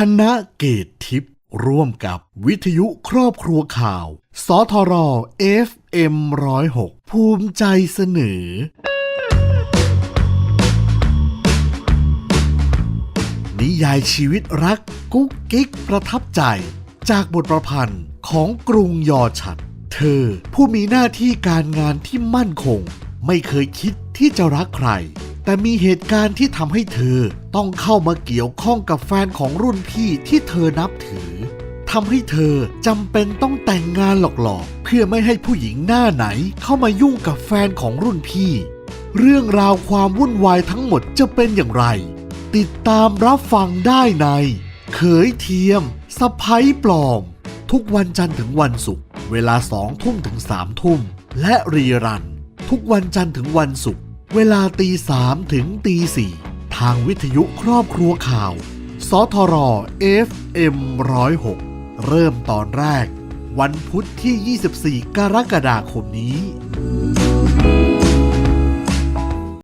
คณะเกตทิพย์ร่วมกับวิทยุครอบครัวข่าว สทร FM 106ภูมิใจเสนอ นิยายชีวิตรักกุ๊กกิ๊กประทับใจ จากบทประพันธ์ของกรุงยอฉัด เธอผู้มีหน้าที่การงานที่มั่นคง ไม่เคยคิดที่จะรักใคร แต่มีเหตุการณ์ที่ทำให้เธอต้องเข้ามาเกี่ยวข้องกับแฟนของรุ่นพี่ที่เธอนับถือทำให้เธอจำเป็นต้องแต่งงานหลอกๆ เพื่อไม่ให้ผู้หญิงหน้าไหนเข้ามายุ่งกับแฟนของรุ่นพี่ เรื่องราวความวุ่นวายทั้งหมดจะเป็นอย่างไร ติดตามรับฟังได้ใน เขยเทียมสะพ้ยปลอม ทุกวันจันทร์ถึงวันศุกร์เวลาสองทุ่มถึงสามทุ่ม และรีรัน ทุกวันจันทร์ถึงวันศุกร์ เวลาตีสามถึงตีสี่ทางวิทยุครอบครัวข่าว สทร FM 106 เริ่มตอนแรก วันพุธที่ 24 กรกฎาคมนี้